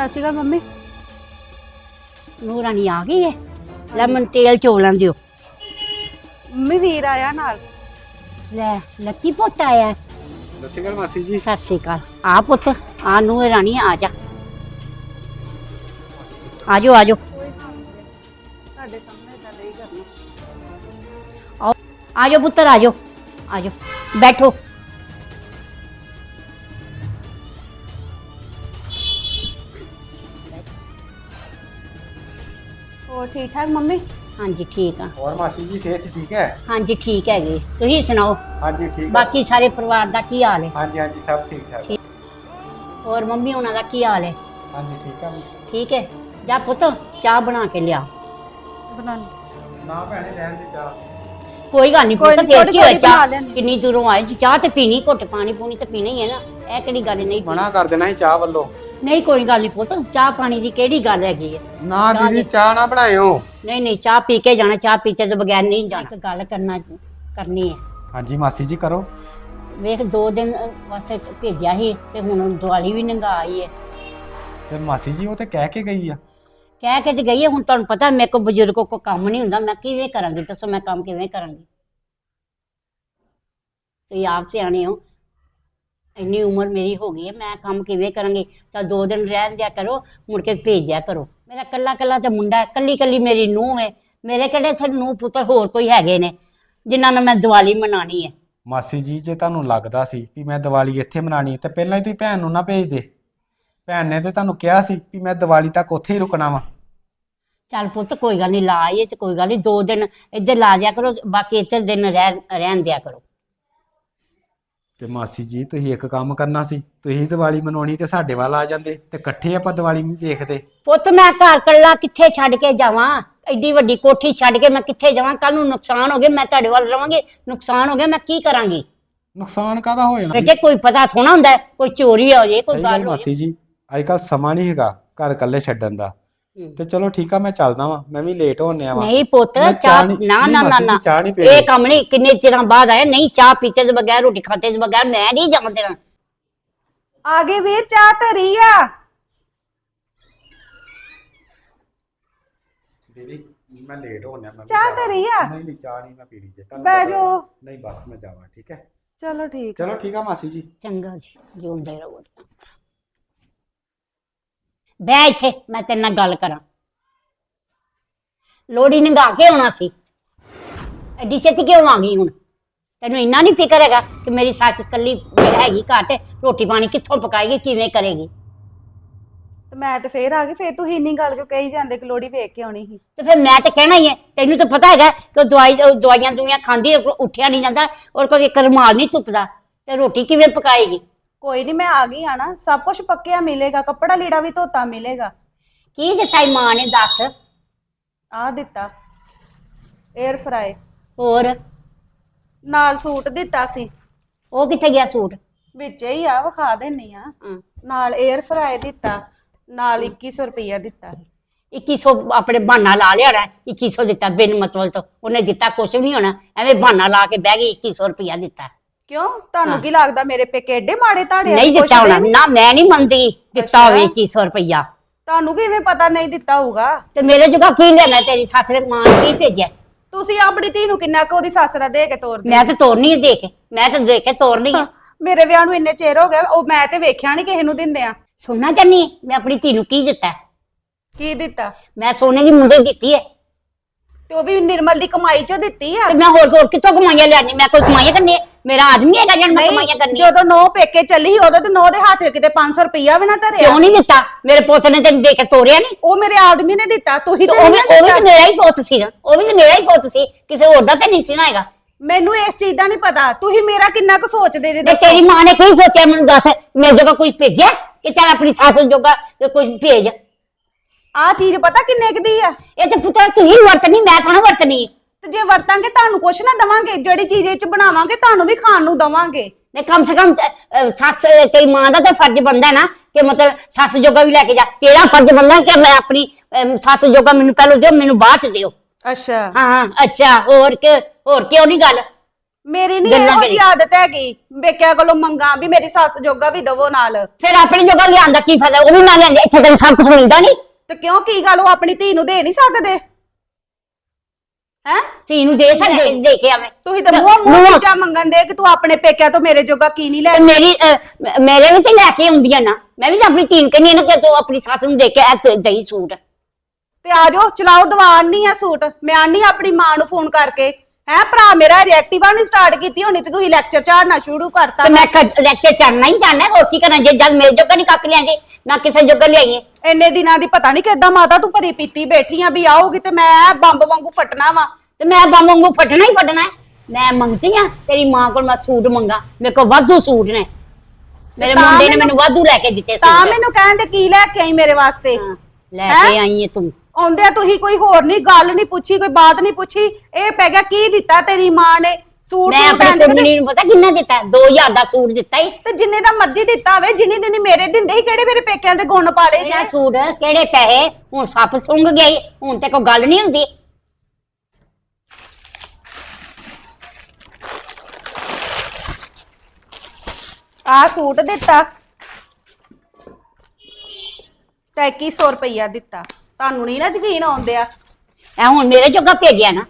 ਸਤਿ ਸ਼੍ਰੀ ਅਕਾਲ ਮੰਮੀ। ਨੂੰਹ ਰਾਣੀ ਆ ਗਈ ਹੈ ਲੈ ਮੈਨੂੰ ਤੇਲ ਚੋਲਾਂ ਦਿਓ। ਮੰਮੀ ਵੀਰ ਆਇਆ ਨਾਲ। ਲੈ ਲੱਕੀ ਪੁੱਤ ਆਇਆ। ਸਤਿ ਮਾਸੀ ਜੀ। ਸਤਿ ਸ਼੍ਰੀ ਅਕਾਲ। ਆ ਪੁੱਤ ਆ ਨੂੰਹ ਰਾਣੀ ਆ ਜਾ। ਆਜੋ ਆਜੋ ਤੁਹਾਡੇ ਸਾਹਮਣੇ ਤਾਂ ਨਹੀਂ ਕਰਨਾ ਆਓ ਆਜੋ ਪੁੱਤਰ ਆਜੋ ਆਜੋ ਬੈਠੋ। ਠੀਕ ਠਾਕ ਮੰਮੀ? ਹਾਂਜੀ ਠੀਕ ਆ। ਹੋਰ ਮਾਸੀ ਜੀ ਸਿਹਤ ਠੀਕ ਹੈ? ਹਾਂਜੀ ਠੀਕ ਹੈਗੇ। ਤੁਸੀਂ ਸੁਣਾਓ? ਹਾਂਜੀ ਠੀਕ ਹੈ। ਬਾਕੀ ਸਾਰੇ ਪਰਿਵਾਰ ਦਾ ਕੀ ਹਾਲ ਹੈ? ਹਾਂਜੀ ਹਾਂਜੀ ਸਭ ਠੀਕ ਠਾਕ। ਹੋਰ ਮੰਮੀ ਉਹਨਾਂ ਦਾ ਕੀ ਹਾਲ ਹੈ? ਹਾਂਜੀ ਠੀਕ ਆ ਠੀਕ ਹੈ। ਜਾ ਪੁੱਤ ਚਾਹ ਬਣਾ ਕੇ ਲਿਆ। ਬਣਾਉਣੀ ਨਾ ਭੈਣੇ ਰਹਿਣ ਦੇ ਚਾਹ। ਕੋਈ ਗੱਲ ਨਹੀਂ ਕੋਈ ਪੁੱਤ ਨੀ, ਫੇਰ ਥੋੜ੍ਹੀ ਕੀ ਹੋਇਆ? ਥੋੜ੍ਹੀ ਬਣਾ ਚਾਹ ਲੈਂਦੀ। ਕਿੰਨੀ ਦੂਰੋਂ ਆਏ ਸੀ? ਚਾਹ ਤੇ ਪੀਣੀ ਘੁੱਟ ਪਾਣੀ ਪੂਣੀ ਤੇ ਪੀਣਾ ਹੀ ਹੈ ਨਾ। ਇਹ ਕਿਹੜੀ ਗੱਲ ਨਹੀਂ ਮਨਾ ਕਰ ਦੇਣਾ ਸੀ ਚਾਹ ਵੱਲੋਂ। ਨਹੀਂ ਕੋਈ ਗੱਲ ਨਹੀਂ ਪੁੱਤ ਚਾਹ ਪਾਣੀ ਦੀ ਕਿਹੜੀ ਗੱਲ ਹੈਗੀ ਹੈ? ਨਾ ਚਾਹ ਦੀਦੀ ਦੇ- ਚਾਹ ਨਾ ਬਣਾਇਓ। ਨਹੀਂ ਨਹੀਂ ਚਾਹ ਪੀ ਕੇ ਜਾਣਾ ਚਾਹ ਪੀਤੇ ਤੋਂ ਬਗੈਰ ਨਹੀਂ ਜਾਣਾ। ਇੱਕ ਗੱਲ ਕਰਨਾ ਕਰਨੀ ਹੈ। ਹਾਂਜੀ ਮਾਸੀ ਜੀ ਕਰੋ। ਵੇਖ ਦੋ ਦਿਨ ਵਾਸਤੇ ਭੇਜਿਆ ਸੀ ਤੇ ਹੁਣ ਦੀਵਾਲੀ ਵੀ ਨੰਗਾ ਆਈ ਹੈ। ਤੇ ਮਾਸੀ ਜੀ ਉਹ ਤੇ ਕਹਿ ਕੇ ਗਈ ਆ। ਕਹਿ ਕੇ ਤੇ ਗਈ ਹੈ ਹੁਣ ਤੁਹਾਨੂੰ ਪਤਾ ਮੇਰੇ ਕੋ ਬਜ਼ੁਰਗੋ ਕੋ ਕੰਮ ਨਹੀਂ ਹੁੰਦਾ ਮੈਂ ਕਿਵੇਂ ਕਰਾਂਗੀ? ਦੱਸੋ ਮੈਂ ਕੰਮ ਕਿਵੇਂ ਕਰਾਂਗੀ? ਤੁਸੀਂ ਆਪ ਸਿਆਣੇ ਹੋ। ਇੰਨੀ ਉਮਰ ਮੇਰੀ ਹੋ ਗਈ ਹੈ ਮੈਂ ਕੰਮ ਕਿਵੇਂ ਕਰਾਂਗੀ? ਤਾਂ ਦੋ ਦਿਨ ਰਹਿਣ ਦਿਆ ਕਰੋ ਮੁੜ ਕੇ ਭੇਜ ਦਿਆ ਕਰੋ। ਮੇਰਾ ਕੱਲਾ ਕੱਲਾ ਤੇ ਮੁੰਡਾ ਹੈ ਕੱਲੀ ਕੱਲੀ ਮੇਰੀ ਨੂੰਹ ਹੈ। ਮੇਰੇ ਕਿਹੜੇ ਇੱਥੇ ਨੂੰਹ ਪੁੱਤਰ ਹੋਰ ਕੋਈ ਹੈਗੇ ਨੇ ਜਿਨ੍ਹਾਂ ਨਾਲ ਮੈਂ ਦੀਵਾਲੀ ਮਨਾਣੀ ਹੈ। ਮਾਸੀ ਜੀ ਜੇ ਤੁਹਾਨੂੰ ਲੱਗਦਾ ਸੀ ਵੀ ਮੈਂ ਦੀਵਾਲੀ ਇੱਥੇ ਮਨਾਣੀ ਤੇ ਪਹਿਲਾਂ ਹੀ ਤੁਸੀਂ ਭੈਣ ਨੂੰ ਨਾ ਭੇਜ ਦੇ। ਭੈਣ ਨੇ ਤੇ ਤੁਹਾਨੂੰ ਕਿਹਾ ਸੀ ਵੀ ਮੈਂ ਦੀਵਾਲੀ ਤੱਕ ਉੱਥੇ ਹੀ ਰੁਕਣਾ ਵਾ। ਚੱਲ ਪੁੱਤ ਕੋਈ ਗੱਲ ਨਹੀਂ ਲਾ ਆਈਏ ਤੇ ਕੋਈ ਗੱਲ ਨਹੀਂ ਦੋ ਦਿਨ ਇੱਧਰ ਲਾ ਦਿਆ ਕਰੋ ਬਾਕੀ ਇੱਥੇ ਦਿਨ ਰਹਿ ਰਹਿਣ ਦਿਆ ਕਰੋ। ਤੇ ਮਾਸੀ ਜੀ ਤੁਸੀਂ ਇੱਕ ਕੰਮ ਕਰਨਾ ਸੀ ਤੁਸੀਂ ਦੀਵਾਲੀ ਮਨਾਉਣੀ ਤੇ ਸਾਡੇ ਵੱਲ ਆ ਜਾਂਦੇ ਤੇ ਇਕੱਠੇ ਆਪਾਂ ਦੀਵਾਲੀ ਵੇਖਦੇ ਪੁੱਤ ਮੈਂ ਘਰ ਕੱਲਾ ਕਿੱਥੇ ਛੱਡ ਕੇ ਜਾਵਾਂ? ਐਡੀ ਵੱਡੀ ਕੋਠੀ ਛੱਡ ਕੇ ਮੈਂ ਕਿੱਥੇ ਜਾਵਾਂ? ਕੱਲ ਨੂੰ ਨੁਕਸਾਨ ਹੋ ਗਿਆ ਮੈਂ ਤੁਹਾਡੇ ਵੱਲ ਰਵਾਂਗੀ। ਨੁਕਸਾਨ ਹੋ ਗਿਆ ਮੈਂ ਕੀ ਕਰਾਂਗੀ? ਨੁਕਸਾਨ ਕਾਹਦਾ ਹੋ ਜਾਣਾ? ਬੇਟੇ ਕੋਈ ਪਤਾ ਥੋੜਾ ਹੁੰਦਾ ਹੈ, ਕੋਈ ਚੋਰੀ ਹੋ ਜੇ ਕੋਈ ਸਹੀ ਗੱਲ ਗੱਲ ਹੋ ਜੇ। ਮਾਸੀ ਜੀ ਅੱਜ ਕੱਲ ਸਮਾਂ ਨਹੀਂ ਹੈਗਾ ਘਰ ਇਕੱਲੇ ਛੱਡਣ ਦਾ। ਤੇ ਚਲੋ ਠੀਕ ਆ ਮੈਂ ਚੱਲਦਾ ਵਾਂ। ਮੈਂ ਵੀ ਲੇਟ ਹੋਣ ਆ ਵਾਂ। ਨਹੀਂ ਪੁੱਤ ਮੈਂ ਚਾਹ ਚਾਹ ਨਹੀਂ- ਨਾ ਨਹੀਂ ਨਾ ਨਾ ਮਾਸੀ ਜੀ, ਨਾ। ਚਾਹ ਨਹੀਂ ਇਹ ਪੀਣੀ ਕੰਮ ਨਹੀਂ ਕਿੰਨੇ ਚਿਰਾਂ ਬਾਅਦ ਆਇਆ? ਨਹੀਂ ਚਾਹ ਪੀਤੇ ਤੋਂ ਬਗੈਰ ਰੋਟੀ ਖਾਤੇ ਤੋਂ ਬਗੈਰ ਮੈਂ ਨਹੀਂ ਜਾਣ ਦੇਣਾ। ਆ ਗਏ ਵੀਰ ਚਾਹ ਧਰੀ ਆ। ਦੀਦੀ ਮੈਂ ਲੇਟ ਹੋਣ ਆ ਮੈਂ ਵੀ ਚਾਹ ਜਾਵਾਂ। ਧਰੀ ਆ? ਨਹੀਂ ਨਹੀਂ ਚਾਹ ਨਹੀਂ ਮੈਂ ਪੀਣੀ ਜੇ। ਤੁਹਾਨੂੰ ਬਹਿ ਪਤਾ- ਜਾਓ। ਨਹੀਂ ਬਸ ਮੈਂ ਜਾਵਾਂ ਠੀਕ ਹੈ? ਚਲੋ ਠੀਕ ਚਲੋ ਠੀਕ ਆ ਮਾਸੀ ਜੀ। ਚੰਗਾ ਜੀ ਜਿਉਂਦੇ ਰਹੋ। ਬਹਿ ਇੱਥੇ ਮੈਂ ਤੇਰੇ ਨਾਲ ਗੱਲ ਕਰਾਂ। ਲੋੜੀ ਨੰਗਾ ਕੇ ਆਉਣਾ ਸੀ। ਐਡੀ ਛੇਤੀ ਕਿਉਂ ਆ ਗਈ ਹੁਣ? ਤੈਨੂੰ ਇੰਨਾ ਨਹੀਂ ਫਿਕਰ ਹੈਗਾ ਕਿ ਮੇਰੀ ਸੱਸ ਇਕੱਲੀ ਹੈਗੀ ਘਰ ਤੇ ਰੋਟੀ ਪਾਣੀ ਕਿੱਥੋਂ ਪਕਾਏਗੀ ਕਿਵੇਂ ਕਰੇਗੀ? ਤੇ ਮੈਂ ਤੇ ਫੇਰ ਆ ਗਈ ਫੇਰ ਤੁਸੀਂ ਇੰਨੀ ਗੱਲ ਕਿਉਂ ਕਹੀ ਜਾਂਦੇ ਕਿ ਲੋੜੀ ਵੇਖ ਕੇ ਆਉਣੀ ਸੀ? ਤੇ ਫਿਰ ਮੈਂ ਤੇ ਕਹਿਣਾ ਹੀ ਹੈ ਤੈਨੂੰ ਤਾਂ ਪਤਾ ਹੈਗਾ ਕਿ ਉਹ ਦਵਾਈ ਉਹ ਦਵਾਈਆਂ ਦੁਈਆਂ ਖਾਂਦੀ ਹੈ, ਉੱਠਿਆ ਨਹੀਂ ਜਾਂਦਾ ਔਰ ਕੋਈ ਇੱਕ ਰੁਮਾਲ ਨਹੀਂ ਤੁੱਪਦਾ ਤੇ ਰੋਟੀ ਕਿਵੇਂ ਪਕਾਏਗੀ? ਕੋਈ ਨਹੀਂ ਮੈਂ ਆ ਗਈ ਆ ਨਾ ਸਭ ਕੁਝ ਪੱਕਿਆ ਮਿਲੇਗਾ ਕੱਪੜਾ ਲੀੜਾ ਵੀ ਧੋਤਾ ਮਿਲੇਗਾ। ਕੀ ਦਿੱਤਾ ਈ ਮਾਂ ਨੇ ਦੱਸ? ਆ ਦਿੱਤਾ 에ਅਰ ਫਰਾਈ ਹੋਰ? ਨਾਲ ਸੂਟ ਦਿੱਤਾ ਸੀ। ਉਹ ਕਿੱਥੇ ਗਿਆ ਸੂਟ? ਵਿੱਚ ਹੀ ਆ ਵਿਖਾ ਦੇਣੀ ਆ। ਨਾਲ 에ਅਰ ਫਰਾਈ ਦਿੱਤਾ ਨਾਲ 2100 ਰੁਪਈਆ ਦਿੱਤਾ 2100 ਆਪਣੇ ਬਹਾਨਾ ਲਾ ਲਿਆ ਹੋਣਾ 2100 ਦਿੱਤਾ ਬਿਨ ਮਤਲਬ ਤੋਂ। ਉਹਨੇ ਦਿੱਤਾ ਕੁਛ ਵੀ ਨਹੀਂ ਹੋਣਾ ਐਵੇਂ ਬਹਾਨਾ ਲਾ ਕੇ ਬਹਿ ਗਈ 2100 ਰੁਪਇਆ ਦਿੱਤਾ। ਕਿਉਂ? ਤੁਹਾਨੂੰ ਕੀ ਲੱਗਦਾ ਮੇਰੇ ਪੇਕੇ ਏਡੇ ਮਾੜੇ ਤਾੜੇ ਆ? ਨਹੀਂ ਕੁਛ ਦਿੱਤਾ ਹੋਣਾ। ਨੀ? ਨਾ ਮੈਂ ਨਹੀਂ ਮੰਨਦੀ। ਦਿੱਤਾ। ਹੋਵੇ 2100 ਰੁਪਇਆ ਤੁਹਾਨੂੰ ਕਿਵੇਂ ਪਤਾ ਨਹੀਂ ਦਿੱਤਾ ਹੋਊਗਾ? ਤੇ ਮੇਰੇ ਜੋਗਾ ਕੀ ਲੈਣਾ ਤੇਰੀ ਸੱਸ ਨੇ ਮਾਂ ਨੇ ਕੀ ਭੇਜਿਆ? ਤੁਸੀਂ ਆਪਣੀ ਧੀ ਨੂੰ ਕਿੰਨਾ ਕੁ ਉਹਦੀ ਸੱਸ ਦਾ ਦੇ ਕੇ ਤੋਰਦੇ ਮੈਂ ਤਾਂ ਤੋਰਨੀ ਹੈ ਦੇ ਕੇ। ਮੈਂ ਤਾਂ ਦੇ ਕੇ ਤੋਰਨੀ ਹੈ ਮੇਰੇ ਵਿਆਹ ਨੂੰ ਇੰਨੇ ਚਿਰ ਹੋ ਗਿਆ ਉਹ ਮੈਂ ਤੇ ਵੇਖਿਆ ਨਹੀਂ ਕਿਸੇ ਨੂੰ ਦਿੰਦੇ ਆ। ਸੁਣਨਾ ਚਾਹਨੀ ਮੈਂ ਆਪਣੀ ਧੀ ਨੂੰ ਕੀ ਦਿੱਤਾ? ਕੀ ਦਿੱਤਾ? ਮੈਂ ਸੋਨੇ ਦੀ ਮੁੰਡੇ ਦਿੱਤੀ ਹੈ। ਤੇ ਉਹ ਵੀ ਨਿਰਮਲ ਦੀ ਕਮਾਈ ਚੋਂ ਦਿੱਤੀ ਆ। ਤੇ ਮੈਂ ਹੋਰ ਹੋਰ ਕਿੱਥੋਂ ਕਮਾਈਆਂ ਲਿਆਣੀ ਮੈਂ ਕੋਈ ਕਮਾਈਆਂ ਕਰਨੀ ਹੈ? ਮੇਰਾ ਆਦਮੀ ਹੈਗਾ ਜਨ ਮੈਂ ਕਮਾਈਆਂ ਕਰਨੀ ਹੈ। ਜਦੋਂ ਨੋ ਪੇਕੇ ਚੱਲੀ ਉਦੋਂ ਤੇ ਨੋ ਦੇ ਹੱਥ ਕਿਤੇ 500 ਰੁਪਈਆ ਵੀ ਨਾ ਧਰਿਆ। ਕਿਉਂ ਨਹੀਂ ਦਿੱਤਾ? ਮੇਰੇ ਪੁੱਤ ਨੇ ਤੈਨੂੰ ਦੇ ਕੇ ਤੋਰਿਆ ਨਹੀਂ? ਉਹ ਮੇਰੇ ਆਦਮੀ ਨੇ ਦਿੱਤਾ ਤੇ ਤੇ ਉਹ ਵੀ ਉਹ ਵੀ ਮੇਰਾ ਹੀ ਪੁੱਤ ਸੀ। ਉਹ ਵੀ ਮੇਰਾ ਹੀ ਪੁੱਤ ਸੀ। ਕਿਸੇ ਹੋਰ ਦਾ ਤਾਂ ਨਹੀਂ ਸੀ ਨਾ ਹੈਗਾ। ਮੈਨੂੰ ਇਸ ਚੀਜ਼ ਦਾ ਨਹੀਂ ਪਤਾ। ਤੁਸੀਂ ਮੇਰਾ ਕਿੰਨਾ ਕੁ ਸੋਚਦੇ ਜੇ ਤੇਰੀ ਮਾਂ ਨੇ ਕੀ ਸੋਚਿਆ ਮੈਨੂੰ ਦੱਸ। ਮੇਰੇ ਜੋਗਾ ਕੁਝ ਭੇਜਿਆ ਕਿ ਚੱਲ ਆਪਣੀ ਸੱਸ ਜੋਗਾ ਕੁਝ ਭੇਜ। ਆਹ ਚੀਜ਼ ਪਤਾ ਕਿੰਨੇ ਕੁ ਦੀ ਆ? ਇਹ ਤੇ ਪੁੱਤਰ ਤੂੰ ਹੀ ਵਰਤਣੀ ਮੈਂ ਥੋੜਾ ਵਰਤਣੀ? ਤੇ ਜੇ ਵਰਤਾਂਗੇ ਤੁਹਾਨੂੰ ਕੁਛ ਨਾ ਦਵਾਂਗੇ ਜਿਹੜੀ ਚੀਜ਼ ਇਹ ਚ ਬਣਾਵਾਂਗੇ ਤੁਹਾਨੂੰ ਵੀ ਖਾਣ ਨੂੰ ਦਵਾਂਗੇ। ਨੇ ਕਮ ਸੇ ਕਮ ਅਹ, ਸੱਸ ਤੇਰੀ ਮਾਂ ਦਾ ਤਾਂ ਫਰਜ਼ ਬਣਦਾ ਹੈ ਨਾ ਕਿ ਮਤਲਬ ਸੱਸ ਜੋਗਾ ਵੀ ਲੈ ਕੇ ਜਾ। ਤੇਰਾ ਫਰਜ਼ ਬਣਦਾ ਕਿ ਮੈਂ ਆਪਣੀ ਅਮ, ਸੱਸ ਜੋਗਾ ਮੈਨੂੰ ਪਹਿਲਾਂ ਦਿਓ ਮੈਨੂੰ ਬਾਅਦ ਚ ਦਿਓ। ਅੱਛਾ। ਹਾਂ ਹਾਂ ਅੱਛਾ ਹੋਰ ਕਿ ਹੋਰ ਕਿਉਂ ਨਹੀਂ ਗੱਲ? ਮੇਰੀ ਨਹੀਂ ਗੱਲਾਂ ਇਹੋ ਕਰੀ। ਜੀ ਆਦਤ ਹੈਗੀ ਬੇਕਿਆ ਕੋਲੋਂ ਮੰਗਾ ਵੀ ਮੇਰੀ ਸੱਸ ਜੋਗਾ ਵੀ ਦਵੋ ਨਾਲ। ਫਿਰ ਆਪਣੀ ਜਗ੍ਹਾ ਲਿਆਂਦਾ ਕੀ ਫਾਇਦਾ? ਉਹ ਵੀ ਨਾ ਲਿਆਂਦੇ ਇੱਥੇ ਤੈਨੂੰ ਸਭ ਕੁਝ ਮਿਲਦਾ ਨਹੀਂ ਤੇ ਕਿਉਂ ਕੀ ਗੱਲ ਉਹ ਆਪਣੀ ਧੀ ਨੂੰ ਦੇ ਨਹੀਂ ਸਕਦੇ? ਹੈ? ਧੀ ਨੂੰ ਦੇ ਸਕਦੇ ਦੇ ਕੇ ਆਵੇਂ। ਤੁਸੀਂ ਤਾਂ ਮੂੰਹ ਮੂੰਹ ਚੀਜ਼ਾਂ ਮੰਗਣ ਦੇ ਕਿ ਤੂੰ ਆਪਣੇ ਪੇਕਿਆਂ ਤੋਂ ਮੇਰੇ ਜੋਗਾ ਕੀ ਨਹੀਂ ਲੈ ਤੇ ਮੇਰੀ ਅਹ, ਮੇਰੇ ਵੀ ਤੇ ਲੈ ਕੇ ਆਉਂਦੀਆਂ ਨਾ। ਮੈਂ ਵੀ ਤਾਂ ਆਪਣੀ ਧੀ ਨੂੰ ਕਹਿੰਦੀ ਨਾ ਕਿ ਤੂੰ ਆਪਣੀ ਸੱਸ ਨੂੰ ਦੇ ਕੇ ਆ ਤੇ ਦਈ ਸੂਟ। ਤੇ ਆ ਜਾਓ ਚਲਾਓ ਦੀਵਾਨ ਨਹੀਂ ਆ ਸੂਟ। ਮੈਂ ਆਨੀ ਆਪਣੀ ਮਾਂ ਨੂੰ ਫੋਨ ਕਰਕੇ। ਹੈ ਭਰਾ ਮੇਰਾ ਰਿਐਕਟਿਵਾ ਨਹੀਂ ਸਟਾਰਟ ਕੀਤੀ ਹੋਣੀ ਤੇ ਤੁਸੀਂ ਲੈਕਚਰ ਝਾੜਨਾ ਸ਼ੁਰੂ ਕਰਤਾ। ਤੇ ਮੈਂ ਲੈਕਚਰ ਚੜਨਾ ਹੀ ਜਾਣਾ ਹੋਰ ਕੀ ਕਰਾਂ? ਜੇ ਜਦ ਮੇਰੇ ਜੋਗਾ ਨਹੀਂ ਕੱਕ ਲਿਆਂਗੇ ਨਾ ਕਿਸੇ ਜੋਗਾ ਲਿਆਈਏ। ਇੰਨੇ ਦਿਨਾਂ ਦੀ ਪਤਾ ਨਹੀਂ ਕਿੱਦਾਂ ਮਾਤਾ ਤੂੰ ਭਰੀ ਪੀਤੀ ਬੈਠੀ ਆ ਵੀ ਆਊਗੀ ਤੇ ਮੈਂ ਬੰਬ ਵਾਂਗੂ ਫਟਣਾ ਵਾ। ਤੇ ਮੈਂ ਬੰਮ ਵਾਂਗੂ ਫਟਣਾ ਹੀ ਫਟਣਾ ਹੈ। ਮੈਂ ਮੰਗਦੀ ਆ ਤੇਰੀ ਮਾਂ ਕੋਲ ਮੈਂ ਸੂਟ ਮੰਗਾ। ਮੇਰੇ ਕੋਲ ਵਾਧੂ ਸੂਟ ਨੇ। ਮੇਰੇ ਤਾਂ ਮੁੰਡੇ ਨੇ ਮੈਨੂੰ- ਮੈਨੂੰ ਵਾਧੂ ਲੈ ਕੇ ਦਿੱਤੇ ਤਾਂ ਸੂਟ। ਮੈਨੂੰ ਕਹਿੰਦੇ ਕੀ ਲੈ ਕੇ ਆਈ ਮੇਰੇ ਵਾਸਤੇ? ਹਾਂ, ਲੈ ਹੈਂ? ਕੇ ਆਈ ਏ ਤੂੰ। ਆਉਂਦੇ ਤੁਸੀਂ ਕੋਈ ਹੋਰ ਨਹੀਂ ਗੱਲ ਨਹੀਂ ਪੁੱਛੀ ਕੋਈ ਬਾਤ ਨਹੀਂ ਪੁੱਛੀ। ਇਹ ਪੈ ਗਿਆ ਕੀ ਦਿੱਤਾ ਤੇਰੀ ਮਾਂ ਨੇ? ਸੂਟ ਮੈਂ ਸੂਟ ਆਪਣੀ ਐਂਦੇ ਕੁੜੀ ਨੂੰ ਪਤਾ ਕਿੰਨਾ ਦਿੱਤਾ? 2000 ਦਾ ਸੂਟ ਦਿੱਤਾ ਹੀ ਤੇ ਜਿੰਨੇ ਦਾ ਮਰਜ਼ੀ ਦਿੱਤਾ ਹੋਵੇ ਜਿੰਨੀ ਦਿਨੀ ਮੇਰੇ ਦਿੰਦੇ ਸੀ ਕਿਹੜੇ ਮੇਰੇ ਪੇਕਿਆਂ ਦੇ ਗੁਣ ਪਾਲੇ ਇਹ ਜੇ ਸੂਟ ਕਿਹੜੇ ਪੈਸੇ? ਹੁਣ ਸੱਪ ਸੁੰਘ ਗਏ ਹੁਣ ਤੇ ਕੋਈ ਗੱਲ ਨਹੀਂ ਹੁੰਦੀ। ਆ ਸੂਟ ਦਿੱਤਾ। ਤੇ 2100 ਰੁਪਈਆ ਦਿੱਤਾ। ਤੁਹਾਨੂੰ ਨਹੀਂ ਨਾ ਯਕੀਨ ਆਉਂਦਿਆ। ਐ ਹੁਣ ਮੇਰੇ ਜੋਗਾ ਭੇਜਿਆ ਨਾ।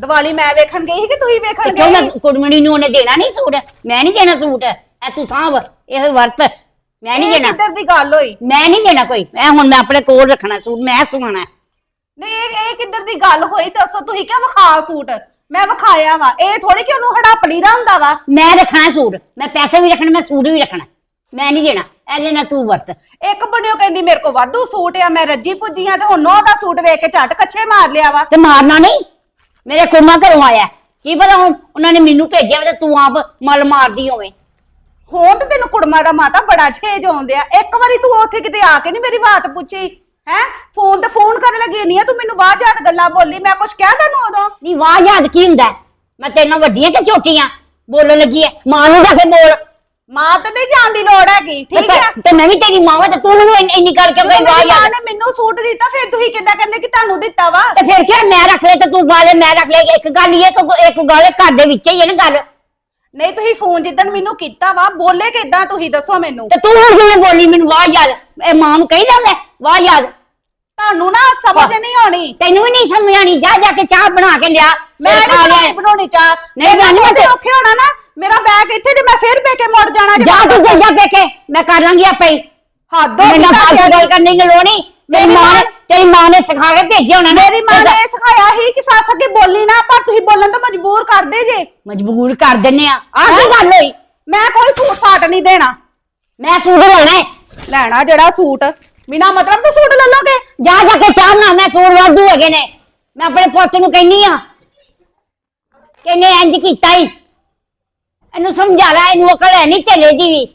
ਦੀਵਾਲੀ ਮੈਂ ਵੇਖਣ ਗਈ ਸੀ ਕਿ ਤੁਸੀਂ ਵੇਖਣ ਕਿਉਂ ਮੈਂ ਗਏ ਕੁੜਮਣੀ ਨੂੰ ਉਹਨੇ ਦੇਣਾ ਨਹੀਂ ਸੂਟ? ਮੈਂ ਨਹੀਂ ਦੇਣਾ ਸੂਟ। ਐ ਤੂੰ ਸਾਂਭ ਇਹ ਵਰਤ। ਮੈਂ ਨਹੀਂ ਇਹ ਦੇਣਾ। ਕਿੱਧਰ ਦੀ ਗੱਲ ਹੋਈ? ਮੈਂ ਨਹੀਂ ਦੇਣਾ ਕੋਈ। ਮੈਂ ਹੁਣ ਮੈਂ ਆਪਣੇ ਕੋਲ ਰੱਖਣਾ ਸੂਟ ਮੈਂ ਸੁਣਾਣਾ ਨਹੀਂ ਇਹ ਇਹ ਕਿੱਧਰ ਦੀ ਗੱਲ ਹੋਈ? ਦੱਸੋ ਤੁਸੀਂ ਕਿਉਂ ਵਿਖਾ ਸੂਟ? ਮੈਂ ਵਿਖਾਇਆ ਵਾ। ਇਹ ਥੋੜੀ ਕਿ ਉਹਨੂੰ ਹੜੱਪ ਲਈਦਾ ਹੁੰਦਾ ਵਾ? ਮੈਂ ਰੱਖਣਾ ਸੂਟ। ਮੈਂ ਪੈਸੇ ਵੀ ਰੱਖਣੇ ਮੈਂ ਸੂਟ ਵੀ ਰੱਖਣਾ। ਮੈਂ ਨਹੀਂ ਦੇਣਾ। ਇਹਦੇ ਨਾਲ ਤੂੰ ਵਰਤ। ਇੱਕ ਬਣਿਓ ਕਹਿੰਦੀ ਮੇਰੇ ਕੋਲ ਵਾਧੂ ਸੂਟ ਆ ਮੈਂ ਰੱਜੀ ਪੁੱਜੀ ਆ ਤੇ ਹੁਣ ਨੋ ਦਾ ਸੂਟ ਵੇਖ ਕੇ ਝਟ ਕੱਛੇ ਮਾਰ ਲਿਆ ਵਾ। ਤੇ ਮਾਰਨਾ ਨਹੀਂ? ਮੇਰੇ ਕੁੜਮਾ ਘਰੋਂ ਆਇਆ ਕੀ ਪਤਾ ਹੁਣ ਉਹਨਾਂ ਨੇ ਮੈਨੂੰ ਭੇਜਿਆ ਵਾ ਤੇ ਆਪ ਮਲ ਮਾਰਦੀ ਹੋਵੇਂ। ਹੁਣ ਤੇ ਤੈਨੂੰ ਕੁੜਮਾ ਦਾ ਮਾਤਾ ਬੜਾ ਛੇਜ ਆਉਂਦੇ ਆ ਇੱਕ ਵਾਰੀ ਤੂੰ ਉੱਥੇ ਕਿਤੇ ਆ ਕੇ ਨਹੀਂ ਮੇਰੀ ਬਾਤ ਪੁੱਛੀ ਹੈ? ਫੋਨ ਤੇ ਫੋਨ ਕਰਨ ਲੱਗੀ ਨਹੀਂ ਆ ਤੂੰ ਮੈਨੂੰ ਬਾਅਦ ਜਾਤ ਗੱਲਾਂ ਬੋਲੀ ਮੈਂ ਕੁਝ ਕਿਹਾ ਤੈਨੂੰ ਉਦੋਂ? ਨਹੀਂ ਵਾਹ ਯਾਦ ਕੀ ਹੁੰਦਾ ਹੈ? ਮੈਂ ਤੇਰੇ ਨਾਲ ਵੱਡੀਆਂ ਕਿ ਛੋਟੀਆਂ ਬੋਲਣ ਲੱਗੀ ਐ ਮਾਂ ਨੂੰ ਜਾ ਕੇ ਬੋਲ। ਮਾਂ ਤੇ ਨਹੀਂ ਜਾਣ ਦੀ ਲੋੜ ਹੈਗੀ ਠੀਕ ਹੈ? ਤੇ ਮੈਂ ਵੀ ਤੇਰੀ ਮਾਂ ਵਾਂ ਤੇ ਤੂੰ ਮੈਨੂੰ ਇੰਨੀ- ਇੰਨੀ ਗੱਲ ਕਿਉਂ ਕਹੀ? ਵਾਹ ਮਾਂ ਨੇ ਮੈਨੂੰ ਸੂਟ ਦਿੱਤਾ ਫਿਰ ਤੁਸੀਂ ਕਿੱਦਾਂ ਕਹਿੰਦੇ ਕਿ ਤੁਹਾਨੂੰ ਦਿੱਤਾ ਵਾ? ਤੇ ਫਿਰ ਕੀ ਮੈਂ ਰੱਖ ਲੈ ਤੇ ਤੂੰ ਵਾਲੇ ਮੈਂ ਰੱਖ ਲੈ ਇੱਕ ਗੱਲ ਹੀ ਹੈ ਕਿ ਇੱਕ ਗੱਲ ਘਰ ਦੇ ਵਿੱਚ ਹੀ ਹੈ ਨਾ ਗੱਲ। ਨਹੀਂ ਤੁਸੀਂ ਫੋਨ ਜਿੱਦਣ ਮੈਨੂੰ ਕੀਤਾ ਵਾ ਬੋਲੇ ਕਿੱਦਾਂ ਤੁਸੀਂ ਦੱਸੋ ਮੈਨੂੰ। ਤੇ ਤੂੰ ਹੁਣ ਕਿਵੇਂ ਬੋਲੀ ਮੈਨੂੰ? ਵਾਹ ਯਾਦ ਇਹ ਮਾਂ ਨੂੰ ਕਹੀ ਜਾਂਦਾ ਵਾਹ ਯਾਦ ਤੁਹਾਨੂੰ ਨਾ ਸਮਝ ਨਹੀਂ ਆਉਣੀ। ਤੈਨੂੰ ਵੀ ਨਹੀਂ ਸਮਝ ਆਣੀ ਜਾ ਜਾ ਕੇ ਚਾਹ ਬਣਾ ਕੇ ਲਿਆ। ਮੈਂ ਸਿਰ ਖਾ ਨਹੀਂ ਬਣਾਉਣੀ ਚਾਹ। ਨਹੀਂ ਬਣਾਉਣੀ ਮੈਂ ਤੇ- ਔਖੇ ਹੋਣਾ ਨਾ ਮੇਰਾ ਬੈਗ ਇੱਥੇ ਜੇ ਮੈਂ ਫੇਰ ਪੇ ਕੇ ਮੁੜ ਜਾਣਾ ਜੇ ਜਾ ਤੂੰ ਫਿਰ ਜਾ ਪੇਕੇ ਮੈਂ ਕਰ ਲਾਂਗੀ ਆਪੇ ਹੀ। ਹੱਦ ਹੋ ਮੈਨੂੰ ਗਈ ਤੁਹਾਡੀ। ਗੱਲ ਕਰਨੀ ਨਹੀਂ ਮੇਰੀ ਮੇਰੀ ਮਾਂ ਮਾਂ- ਤੇਰੀ ਮਾਂ ਨੇ ਸਿਖਾ ਕੇ ਭੇਜਿਆ ਹੋਣਾ ਨਾ ਮੇਰੀ ਮਾਂ ਨੇ ਇਹ ਸਿਖਾਇਆ ਸੀ ਕਿ ਸੱਸ ਅੱਗੇ ਬੋਲੀ ਨਾ ਪਰ ਤੁਸੀਂ ਬੋਲਣ ਤੋਂ ਮਜਬੂਰ ਕਰਦੇ ਜੇ। ਮਜਬੂਰ ਕਰ ਦਿੰਨੇ ਆ। ਆਹ ਕੀ ਗੱਲ ਹੋਈ? ਮੈਂ ਕੋਈ ਸੂਟ ਸਾਟ ਨਹੀਂ ਦੇਣਾ। ਮੈਂ ਸੂਟ ਲੈਣਾ ਹੈ। ਲੈਣਾ ਜਿਹੜਾ ਸੂਟ। ਬਿਨਾ ਮਤਲਬ ਤੋਂ ਸੂਟ ਲੈ ਲੋਗੇ ਜਾ ਜਾ ਕੇ ਚਾਹ ਬਣਾ ਮੈਂ ਸੂਟ ਵਾਧੂ ਹੈਗੇ ਨੇ। ਮੈਂ ਆਪਣੇ ਪੁੱਤ ਨੂੰ ਕਹਿੰਨੀ ਆ। ਕਿਨੇ ਇੰਜ ਕੀਤਾ ਹੀ ਇਹਨੂੰ ਸਮਝਾ ਲੈ, ਇਹਨੂੰ ਅਕਲ ਹੈ ਨਹੀਂ ਢੇਲੇ ਦੀ ਵੀ।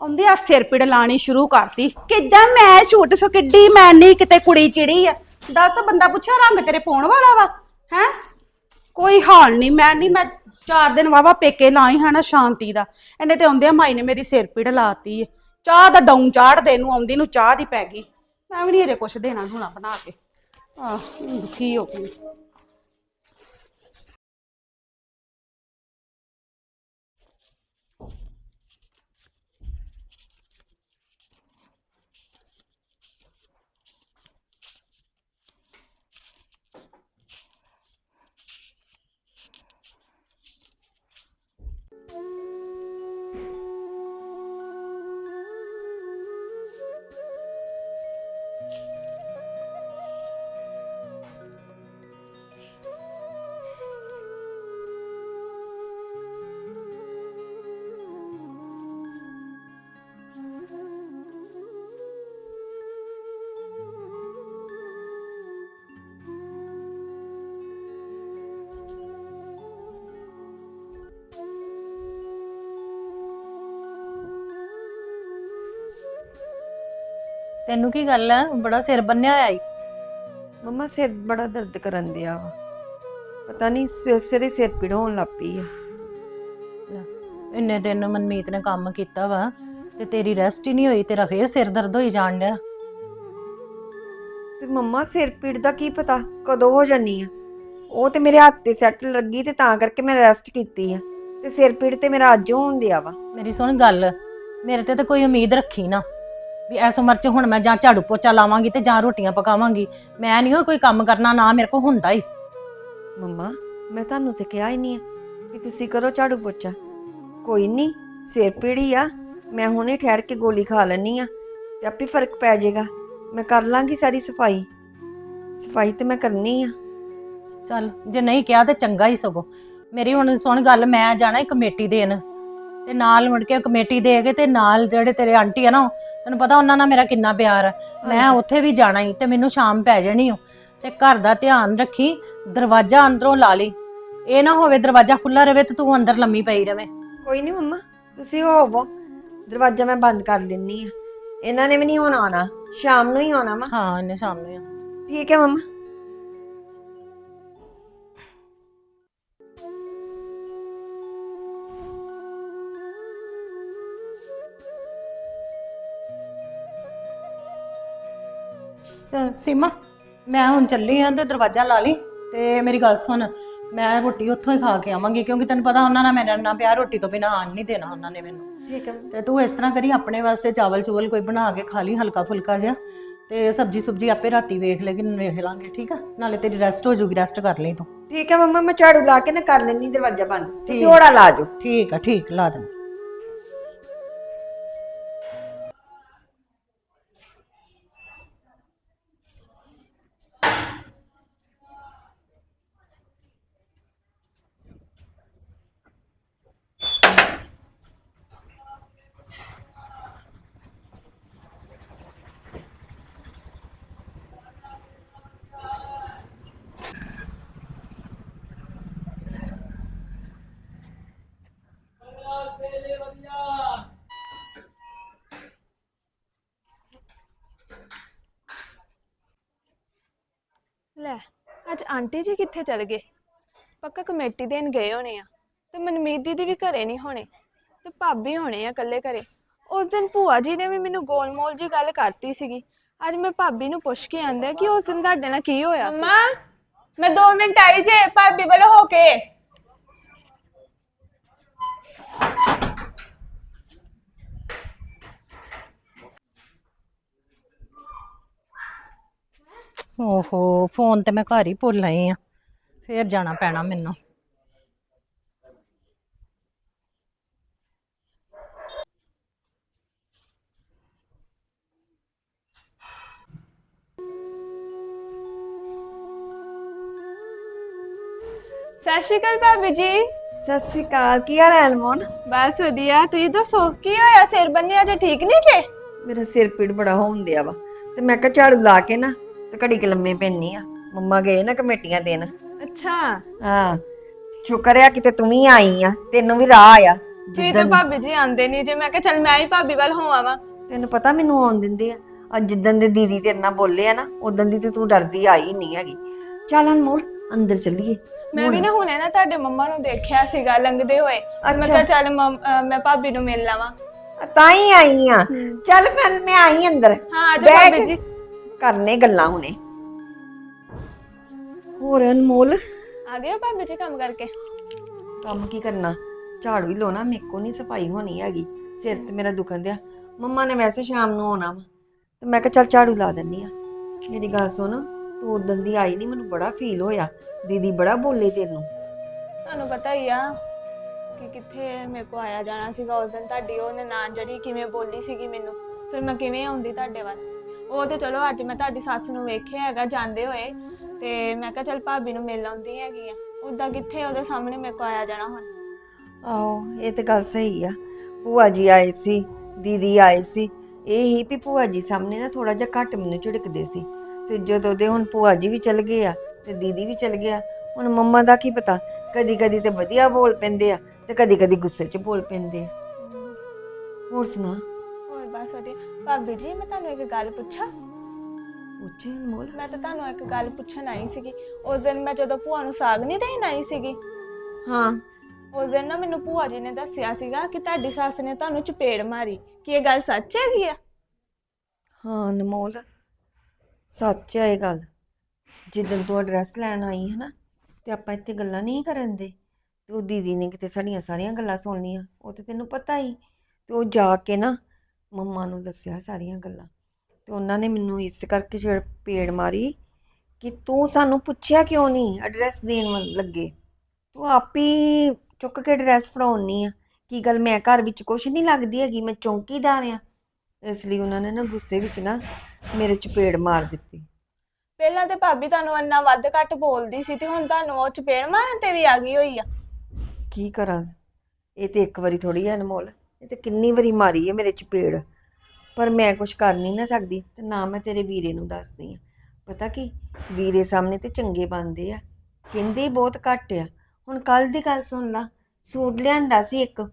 ਉਹਦੇ ਆ ਸਿਰ ਪਿੜ ਲਾਣੀ ਸ਼ੁਰੂ ਕਰਤੀ। ਕਿੱਦਾਂ ਮੈਂ ਛੂਟ ਸੋ ਕਿੱਡੀ, ਮੈਂ ਨਹੀਂ ਕਿਤੇ ਕੁੜੀ ਚਿੜੀ ਆ। ਦੱਸ, ਬੰਦਾ ਪੁੱਛਿਆ ਰੰਗ ਤੇਰੇ ਪਾਉਣ ਵਾਲਾ ਵਾ? ਹੈ? ਕੋਈ ਹਾਲ ਨਹੀਂ ਮੈਂ ਨਹੀਂ ਮੈਂ ਚਾਰ ਦਿਨ ਵਾਵਾ ਪੇਕੇ ਲਾਈ ਹਾਂ ਸ਼ਾਂਤੀ ਦਾ। ਇਹਨੇ ਤੇ ਆਉਂਦਿਆਂ ਮਾਈ ਨੇ ਮੇਰੀ ਸਿਰ ਪਿੜ ਲਾਤੀ ਏ। ਚਾਹ ਦਾ ਡਾਊਂ ਚਾੜਦੇ ਨੂੰ ਆਉਂਦੀ ਨੂੰ ਚਾਹ ਦੀ ਪੈ ਗਈ। ਮੈਂ ਵੀ ਨਹੀਂ ਅਜੇ ਕੁਛ ਦੇਣਾ ਹੁਣਾ ਬਣਾ ਕੇ। ਆਹ ਦੁਖੀ ਹੋ ਗਈ। ਤੈਨੂੰ ਕੀ ਗੱਲ ਹੈ ਬੜਾ ਸਿਰ ਬੰਨਿਆ ਹੋਇਆ ਈ। ਮੰਮਾ ਸਿਰ ਬੜਾ ਦਰਦ ਕਰਨ ਦਿਆ ਵਾ। ਪਤਾ ਨਹੀਂ ਸਵੇਰੇ ਸਵੇਰੇ ਸਿਰ ਪੀੜ ਹੋਣ ਲੱਗ ਪਈ ਆ। ਇੰਨੇ ਦਿਨ ਮਨਮੀਤ ਨੇ ਕੰਮ ਕੀਤਾ ਵਾ ਤੇ ਤੇਰੀ ਰੈਸਟ ਹੀ ਨਹੀਂ ਹੋਈ ਤੇਰਾ ਫੇਰ ਸਿਰ ਦਰਦ ਹੋਈ ਜਾਣ ਡਿਆ। ਤੇ ਮੰਮਾ ਸਿਰ ਪੀੜ ਦਾ ਕੀ ਪਤਾ? ਕਦੋਂ ਹੋ ਜਾਨੀ ਆ? ਉਹ ਤੇ ਮੇਰੇ ਹੱਥ ਤੇ ਸੱਟ ਲੱਗੀ ਤੇ ਤਾਂ ਕਰਕੇ ਮੈਂ ਰੈਸਟ ਕੀਤੀ ਆ। ਤੇ ਸਿਰ ਪੀੜ ਤੇ ਮੇਰਾ ਅੱਜ ਹੋਣ ਦਿਆ ਵਾ। ਮੇਰੀ ਸੁਣ ਗੱਲ ਮੇਰੇ ਤੇ ਤਾਂ ਕੋਈ ਉਮੀਦ ਰੱਖੀ ਨਾ। ਵੀ ਇਸ ਉਮਰ 'ਚ ਹੁਣ ਮੈਂ ਜਾਂ ਝਾੜੂ ਪੋਚਾ ਲਾਵਾਂਗੀ ਤੇ ਜਾਂ ਰੋਟੀਆਂ ਪਕਾਵਾਂਗੀ। ਮੈਂ ਨਹੀਂ ਕੋਈ ਕੰਮ ਕਰਨਾ ਨਾ ਮੇਰੇ ਕੋਲ ਹੁੰਦਾ ਹੀ ਮੰਮਾ ਮੈਂ ਤੁਹਾਨੂੰ ਤੇ ਕਿਹਾ ਹੀ ਨਹੀਂ ਆ ਕਿ ਤੁਸੀਂ ਕਰੋ ਝਾੜੂ ਪੋਚਾ। ਕੋਈ ਨਹੀਂ ਸਿਰ ਪੀੜੀ ਆ ਮੈਂ ਹੁਣੇ ਠਹਿਰ ਕੇ ਗੋਲੀ ਖਾ ਲੈਣੀ ਆ ਤੇ ਆਪੇ ਫ਼ਰਕ ਪੈ ਜਾਏਗਾ। ਮੈਂ ਕਰ ਲਾਂਗੀ ਸਾਰੀ ਸਫ਼ਾਈ। ਸਫ਼ਾਈ ਤੇ ਮੈਂ ਕਰਨੀ ਆ। ਚੱਲ ਜੇ ਨਹੀਂ ਕਿਹਾ ਤੇ ਚੰਗਾ ਹੀ ਸਗੋ। ਮੇਰੀ ਹੁਣ ਸੁਣ ਗੱਲ ਮੈਂ ਜਾਣਾ ਕਮੇਟੀ ਦੇਣ। ਤੇ ਨਾਲ ਮੁੜ ਕੇ ਕਮੇਟੀ ਦੇ ਕੇ ਤੇ ਨਾਲ ਜਿਹੜੇ ਤੇਰੇ ਆਂਟੀ ਆ ਨਾ ਤੈਨੂੰ ਪਤਾ ਉਹਨਾਂ ਨਾਲ ਮੇਰਾ ਕਿੰਨਾ ਪਿਆਰ ਹੈ ਮੈਂ। ਉੱਥੇ ਵੀ ਜਾਣਾ ਹੀ ਤੇ ਮੈਨੂੰ ਸ਼ਾਮ ਪੈ ਜਾਣੀ ਓ। ਤੇ ਘਰ ਦਾ ਧਿਆਨ ਰੱਖੀ ਦਰਵਾਜ਼ਾ ਅੰਦਰੋਂ ਲਾ ਲਈ। ਇਹ ਨਾ ਹੋਵੇ ਦਰਵਾਜ਼ਾ ਖੁੱਲਾ ਰਵੇ ਤੇ ਤੂੰ ਅੰਦਰ ਲੰਮੀ ਪਈ ਰਵੇਂ। ਕੋਈ ਨਹੀਂ ਮੰਮਾ ਤੁਸੀਂ ਹੋਵੋ। ਦਰਵਾਜ਼ਾ ਮੈਂ ਬੰਦ ਕਰ ਦਿੰਨੀ ਆ। ਇਹਨਾਂ ਨੇ ਵੀ ਨਹੀਂ ਹੁਣ ਆਉਣਾ। ਸ਼ਾਮ ਨੂੰ ਹੀ ਆਉਣਾ ਵਾ। ਹਾਂ ਇਹਨੇ ਸਾਹਮਣੇ ਆ ਠੀਕ ਹੈ ਮੰਮਾ। ਚਲ ਸੀਮਾ ਮੈਂ ਹੁਣ ਚੱਲੀ ਆਂ ਤੇ ਦਰਵਾਜ਼ਾ ਲਾ ਲਈ ਤੇ ਮੇਰੀ ਗੱਲ ਸੁਣ ਮੈਂ ਰੋਟੀ ਉੱਥੋਂ ਹੀ ਖਾ ਕੇ ਆਵਾਂਗੀ ਕਿਉਂਕਿ ਤੈਨੂੰ ਪਤਾ ਉਹਨਾਂ ਨਾਲ ਮੇਰਾ ਨਾ ਪਿਆਰ ਰੋਟੀ ਤੋਂ ਬਿਨਾ ਆਣ ਨਹੀਂ ਦੇਣਾ ਉਹਨਾਂ ਨੇ ਮੈਨੂੰ। ਠੀਕ ਹੈ। ਤੇ ਤੂੰ ਇਸ ਤਰ੍ਹਾਂ ਕਰੀ ਆਪਣੇ ਵਾਸਤੇ ਚਾਵਲ ਚੂਵਲ ਕੋਈ ਬਣਾ ਕੇ ਖਾ ਲਈ ਹਲਕਾ ਫੁਲਕਾ ਜਿਹਾ ਤੇ ਸਬਜੀ ਸੁਬਜੀ ਆਪੇ ਰਾਤੀ ਵੇਖ ਲੇਗੀ ਵੇਖ ਲਾਂਗੇ ਠੀਕ ਆ? ਨਾਲੇ ਤੇਰੀ ਰੈਸਟ ਹੋ ਜੂਗੀ ਰੈਸਟ ਕਰ ਲਈ ਤੂੰ। ਠੀਕ ਹੈ ਮੰਮਾ ਮੈਂ ਝਾੜੂ ਲਾ ਕੇ ਨਾ ਕਰ ਲੈਣੀ ਦਰਵਾਜ਼ਾ ਬੰਦ। ਤੁਸੀਂ ਠੀਕ। ਲਾ ਜਾਓ। ਠੀਕ ਆ ਠੀਕ ਲਾ ਦੇ ਅੱਜ ਆਂਟੀ ਜੀ ਕਿੱਥੇ ਚਲ ਗਏ? ਪੱਕਾ ਕਮੇਟੀ ਦੇਣ ਗਏ ਹੋਣੇ ਆ ਤੇ ਮਨਮੀਤ ਦੀਦੀ ਵੀ ਘਰੇ ਨਹੀਂ ਹੋਣੇ ਤੇ ਭਾਬੀ ਹੋਣੇ ਆ ਇਕੱਲੇ ਘਰੇ। ਉਸ ਦਿਨ ਭੂਆ ਜੀ ਨੇ ਵੀ ਮੈਨੂੰ ਗੋਲਮੋਲ ਜੀ ਗੱਲ ਕਰਤੀ ਸੀਗੀ। ਅੱਜ ਮੈਂ ਭਾਬੀ ਨੂੰ ਪੁੱਛ ਕੇ ਆਂਦਾ ਕਿ ਉਸ ਦਿਨ ਤੁਹਾਡੇ ਨਾਲ ਕੀ ਹੋਇਆ ਸੀ? ਮੰਮਾ, ਮੈਂ 2 ਮਿੰਟ ਆਈ ਜੇ, ਭਾਬੀ ਵੱਲ ਹੋ ਕੇ। ਓਹੋ ਫੋਨ ਤੇ ਮੈਂ ਘਰ ਹੀ ਭੁੱਲ ਆਈ ਆ। ਫੇਰ ਜਾਣਾ ਪੈਣਾ ਮੈਨੂੰ। ਸਤਿ ਸ਼੍ਰੀ ਅਕਾਲ ਭਾਬੀ ਜੀ। ਸਤਿ ਸ਼੍ਰੀ ਅਕਾਲ ਕੀ ਹਾਲ ਹੈ ਅਲਮੋਨ? ਬਸ ਵਧੀਆ ਤੁਸੀਂ ਦੱਸੋ ਕੀ ਹੋਇਆ? ਸਿਰ ਬੰਨਿਆ ਜੇ ਠੀਕ ਨਹੀਂ ਜੇ? ਮੇਰਾ ਸਿਰ ਪੀੜ ਬੜਾ ਹੋਣ ਦਿਆ ਵਾ। ਤੇ ਮੈਂ ਕਿਹਾ ਝਾੜੂ ਲਾ ਕੇ ਨਾ ਤੇ ਘੜੀ ਕੁ ਲੰਮੇ ਪੈਣੀ ਆ। ਮੰਮਾ ਗਏ ਨਾ ਕਮੇਟੀਆਂ ਦੇਣ। ਅੱਛਾ। ਹਾਂ ਸ਼ੁਕਰ ਆ ਕਿਤੇ ਤੂੰ ਵੀ ਆਈ ਆ ਤੈਨੂੰ ਵੀ ਰਾਹ ਆ। ਤੁਸੀਂ ਤਾਂ ਭਾਬੀ ਜੀ ਆਂਦੇ ਨਹੀਂ ਜੇ ਮੈਂ ਕਿਹਾ ਚੱਲ ਮੈਂ ਹੀ ਭਾਬੀ ਵੱਲ ਹੋਵਾਂ ਵਾ ਤੈਨੂੰ ਪਤਾ ਮੈਨੂੰ ਆਉਣ ਦਿੰਦੇ ਆ। ਅੱਜ ਜਿੱਦਣ ਦੇ ਦੀਦੀ ਤੇਰੇ ਨਾਲ ਬੋਲੇ ਆ ਨਾ ਉਦੋਂ ਦੀ ਤੇ ਤੂੰ ਡਰਦੀ ਆਈ ਨਹੀਂ ਹੈਗੀ। ਚੱਲ ਅਨਮੋਲ ਅੰਦਰ ਚੱਲੀਏ। ਮੈਂ ਵੀ ਨਾ ਹੁਣੇ ਨਾ ਤੁਹਾਡੇ ਮੰਮਾ ਨੂੰ ਦੇਖਿਆ ਸੀਗਾ ਲੰਘਦੇ ਹੋਏ। ਮੈਂ। ਕਿਹਾ ਚੱਲ ਮੈਂ ਭਾਬੀ ਨੂੰ ਮਿਲ ਲਵਾਂ। ਤਾਂ ਹੀ ਆਈ ਆ। ਚੱਲ ਫਿਰ ਮੈਂ ਆਈ ਅੰਦਰ। ਹਾਂ ਬੈਠ। ਭਾਬੀ ਜੀ। ਕਰਨੇ ਗੱਲਾਂ ਹੁਣੇ। ਹੋਰ ਅਨਮੋਲ? ਆ ਗਏ ਹੋ ਭਾਬੀ ਜੀ ਕੰਮ ਕਰਕੇ? ਕੰਮ ਕੀ ਕਰਨਾ? ਝਾੜੂ ਹੀ ਲਾਉਣਾ ਮੇਰੇ ਕੋ ਨਹੀਂ ਸਫ਼ਾਈ ਹੋਣੀ ਹੈਗੀ। ਸਿਰ ਤੇ ਮੇਰਾ ਦੁਖਣ ਦਿਆ। ਮੰਮਾ ਨੇ ਵੈਸੇ ਸ਼ਾਮ ਨੂੰ ਆਉਣਾ ਵਾ। ਤੇ ਮੈਂ ਕਿਹਾ ਚੱਲ ਝਾੜੂ ਲਾ ਦਿੰਨੀ ਆ। ਮੇਰੀ ਗੱਲ ਸੁਣ ਤੂੰ ਉਦੋਂ ਦੀ ਆਈ ਨਹੀਂ ਮੈਨੂੰ ਬੜਾ ਫੀਲ ਹੋਇਆ। ਦੀਦੀ ਬੜਾ ਬੋਲੇ ਤੈਨੂੰ ਤੁਹਾਨੂੰ ਪਤਾ ਹੀ ਆ ਕਿ ਕਿੱਥੇ ਮੇਰੇ ਕੋ ਆਇਆ ਜਾਣਾ ਸੀਗਾ। ਉਸ ਦਿਨ ਤੁਹਾਡੀ ਉਹ ਨਨਾਣ ਜਿਹੜੀ ਕਿਵੇਂ ਬੋਲੀ ਸੀਗੀ ਮੈਨੂੰ। ਫਿਰ ਮੈਂ ਕਿਵੇਂ ਆਉਂਦੀ ਤੁਹਾਡੇ ਵੱਲ? ਉਹ ਤੇ ਚਲੋ ਅੱਜ ਮੈਂ ਤੁਹਾਡੀ ਸੱਸ ਨੂੰ ਵੇਖਿਆ ਹੈਗਾ ਜਾਂਦੇ ਹੋਏ। ਤੇ ਮੈਂ ਕਿਹਾ ਚੱਲ ਭਾਬੀ ਨੂੰ ਮਿਲ ਆਉਂਦੀ ਹੈਗੀ ਆ। ਉਦਾਂ ਕਿੱਥੇ ਉਹਦੇ ਸਾਹਮਣੇ ਮੇਰੇ ਕੋ ਆਇਆ ਜਾਣਾ ਹੁਣ? ਆਹੋ ਇਹ ਤੇ ਗੱਲ ਸਹੀ ਆ। ਭੂਆ ਜੀ ਆਏ ਸੀ ਦੀਦੀ ਆਏ ਸੀ। ਇਹ ਹੀ ਵੀ ਭੂਆ ਜੀ ਸਾਹਮਣੇ ਨਾ ਥੋੜਾ ਜਿਹਾ ਘੱਟ ਮੈਨੂੰ ਝਿੜਕਦੇ ਸੀ। ਤੇ ਜਦੋਂ ਦੇ ਹੁਣ ਭੂਆ ਜੀ ਵੀ ਚਲ ਗਏ ਆ ਤੇ ਦੀਦੀ ਵੀ ਚਲ ਗਿਆ ਹੁਣ ਮੰਮਾ ਦਾ ਕੀ ਪਤਾ? ਕਦੀ ਕਦੀ ਤੇ ਵਧੀਆ ਬੋਲ ਪੈਂਦੇ ਆ ਤੇ ਕਦੀ ਕਦੀ ਗੁੱਸੇ 'ਚ ਬੋਲ ਪੈਂਦੇ ਆ। ਹੋਰ ਸੁਣਾ? ਹੋਰ ਬਸ ਵਧੀਆ। ਭਾਬੀ ਜੀ ਮੈਂ ਤੁਹਾਨੂੰ ਇੱਕ ਗੱਲ ਪੁੱਛਾਂ? ਪੁੱਛੇ ਅਨਮੋਲ। ਮੈਂ ਤਾਂ ਤੁਹਾਨੂੰ ਇੱਕ ਗੱਲ ਪੁੱਛਣ ਆਈ ਸੀਗੀ। ਉਸ ਦਿਨ ਮੈਂ ਜਦੋਂ ਭੂਆ ਨੂੰ ਸਾਗ ਨਹੀਂ ਦੇਣ ਆਈ ਸੀਗੀ ਹਾਂ। ਉਸ ਦਿਨ ਨਾ ਮੈਨੂੰ ਭੂਆ ਜੀ ਨੇ ਦੱਸਿਆ ਸੀਗਾ ਕਿ ਤੁਹਾਡੀ ਸੱਸ ਨੇ ਤੁਹਾਨੂੰ ਚਪੇੜ ਮਾਰੀ। ਕੀ ਇਹ ਗੱਲ ਸੱਚ ਹੈਗੀ ਆ? ਹਾਂ ਅਨਮੋਲ। ਸੱਚ ਹੈ ਇਹ ਗੱਲ। ਜਿੱਦਣ ਤੂੰ ਐਡਰੈਸ ਲੈਣ ਆਈ ਹੈ ਨਾ ਤੇ ਆਪਾਂ ਇੱਥੇ ਗੱਲਾਂ ਨਹੀਂ ਕਰਨ ਦੇ ਤੇ ਉਹ ਦੀਦੀ ਨੇ ਕਿਤੇ ਸਾਡੀਆਂ ਸਾਰੀਆਂ ਗੱਲਾਂ ਸੁਣ ਲਈਆਂ ਉਹ ਤੇ ਤੈਨੂੰ ਪਤਾ ਹੀ। ਤੇ ਉਹ ਜਾ ਕੇ ਨਾ ਮੰਮਾ ਨੂੰ ਦੱਸਿਆ ਸਾਰੀਆਂ ਗੱਲਾਂ। ਤੇ ਉਹਨਾਂ ਨੇ ਮੈਨੂੰ ਇਸ ਕਰਕੇ ਛੇੜ ਪੇੜ ਮਾਰੀ ਕਿ ਤੂੰ ਸਾਨੂੰ ਪੁੱਛਿਆ ਕਿਉਂ ਨਹੀਂ ਐਡਰੈਸ ਦੇਣ ਵੱਲ ਲੱਗੇ। ਤੂੰ ਆਪੀ ਚੁੱਕ ਕੇ ਐਡਰੈਸ ਫੜਾਉਣੀ ਆ। ਕੀ ਗੱਲ ਮੈਂ ਘਰ ਵਿੱਚ ਕੁਛ ਨਹੀਂ ਲੱਗਦੀ ਹੈਗੀ? ਮੈਂ ਚੌਂਕੀਦਾਰ ਆ। ਇਸ ਲਈ ਉਹਨਾਂ ਨੇ ਨਾ ਗੁੱਸੇ ਵਿੱਚ ਨਾ ਮੇਰੇ ਚਪੇੜ ਮਾਰ ਦਿੱਤੀ। ਪਹਿਲਾਂ ਤੇ ਭਾਬੀ ਤੁਹਾਨੂੰ ਇੰਨਾ ਵੱਧ ਘੱਟ ਬੋਲਦੀ ਸੀ ਤੇ ਹੁਣ ਤੁਹਾਨੂੰ ਉਹ ਚਪੇੜ ਮਾਰਨ ਤੇ ਵੀ ਆ ਗਈ ਹੋਈ ਆ। ਕੀ ਕਰਾਂ? ਇਹ ਤੇ ਇੱਕ ਵਾਰੀ ਥੋੜੀ ਹੈ ਅਨਮੋਲ। ਇਹ ਤੇ ਕਿੰਨੀ ਵਾਰੀ ਮਾਰੀ ਹੈ ਮੇਰੇ ਚਪੇੜ ਪਰ ਮੈਂ ਕੁਝ ਕਰ ਨਹੀਂ ਨਾ ਸਕਦੀ ਤੇ ਨਾ ਮੈਂ ਤੇਰੇ ਵੀਰੇ ਨੂੰ ਦੱਸਦੀ ਆ। ਪਤਾ ਕੀ? ਵੀਰੇ ਸਾਹਮਣੇ ਤੇ ਚੰਗੇ ਬਣਦੇ ਆ। ਕਹਿੰਦੇ ਬਹੁਤ ਘੱਟ ਆ। ਹੁਣ ਕੱਲ ਦੀ ਗੱਲ ਸੁਣ ਲਾ, ਸੂਟ ਲਿਆਂਦਾ ਸੀ ਇੱਕ,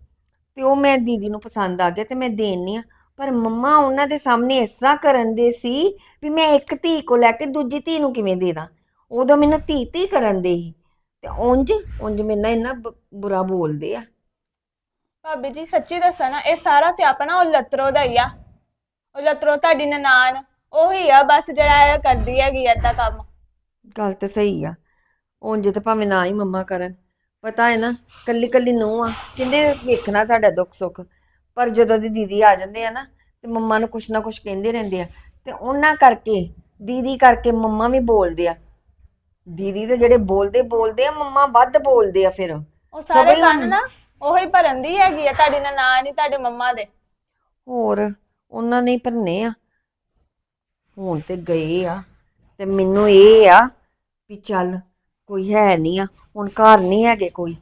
ਤੇ ਉਹ ਮੈਂ ਦੀਦੀ ਨੂੰ ਪਸੰਦ ਆ ਗਿਆ ਤੇ ਮੈਂ ਦੇਣੀ ਆ। ਪਰ ਮੰਮਾ ਉਹਨਾਂ ਦੇ ਸਾਹਮਣੇ ਇਸ ਤਰ੍ਹਾਂ ਕਰਨ ਦੇ ਸੀ ਵੀ ਮੈਂ ਇੱਕ ਧੀ ਕੋ ਲੈ ਕੇ ਦੂਜੀ ਧੀ ਨੂੰ ਕਿਵੇਂ ਦੇ ਦਾਂ? ਉਦੋਂ ਮੈਨੂੰ ਧੀ ਧੀ ਕਰਨ ਦੇ ਸੀ। ਤੇ ਉਂਝ ਉਂਝ ਮੇਰੇ ਨਾਲ ਇੰਨਾ ਬੁਰਾ ਬੋਲਦੇ ਆ। ਭਾਬੀ ਜੀ ਸੱਚੀ ਦੱਸਾਂ ਨਾ ਇਹ ਸਾਰਾ ਸਿਆਪਾ ਨਾ ਉਹ ਲੱਤਰੋ ਦਾ ਹੀ ਆ। ਉਹ ਲੱਤਰੋ ਤੁਹਾਡੀ ਨਨਾਣ ਉਹੀ ਆ ਬਸ ਜਿਹੜਾ ਇਹ ਕਰਦੀ ਹੈਗੀ ਏਦਾਂ ਕੰਮ। ਗੱਲ ਤੇ ਸਹੀ ਆ। ਉਂਝ ਤੇ ਭਾਵੇਂ ਨਾ ਹੀ ਮੰਮਾ ਕਰਨ। ਪਤਾ ਹੈ ਨਾ ਕੱਲੀ ਕੱਲੀ ਨੂੰ ਆ ਕਿੰਨੇ ਵੇਖਣਾ ਸਾਡਾ ਦੁੱਖ ਸੁੱਖ। ਪਰ ਜਦੋਂ ਦੀ ਦੀਦੀ ਆ ਜਾਂਦੇ ਆ ਨਾ ਤੇ ਮੰਮਾ ਨੂੰ ਕੁਛ ਨਾ ਕੁਛ ਕਹਿੰਦੇ ਰਹਿੰਦੇ ਆ। ਤੇ ਉਹਨਾਂ ਕਰਕੇ ਦੀਦੀ ਕਰਕੇ ਮੰਮਾ ਵੀ ਬੋਲਦੇ ਆ। ਦੀਦੀ ਤੇ ਜਿਹੜੇ ਬੋਲਦੇ ਬੋਲਦੇ ਆ ਮੰਮਾ ਵੱਧ ਬੋਲਦੇ ਆ ਫਿਰ। ਉਹ ਸਾਰੇ ਕੰਨ ਨਾ ਉਹੀ ਭਰਨ ਦੀ ਹੈਗੀ ਆ ਤੁਹਾਡੀ ਨਨਾਣ ਹੀ ਤੁਹਾਡੇ ਮੰਮਾ ਦੇ। ਹੋਰ ਉਹਨਾਂ ਨੇ ਹੀ ਭਰਨੇ ਆ। ਹੁਣ ਤੇ ਗਏ ਆ ਤੇ ਮੈਨੂੰ ਇਹ ਆ ਵੀ ਚੱਲ ਕੋਈ ਹੈ ਨਹੀਂ ਆ ਹੁਣ ਘਰ ਨਹੀਂ ਹੈਗੇ ਕੋਈ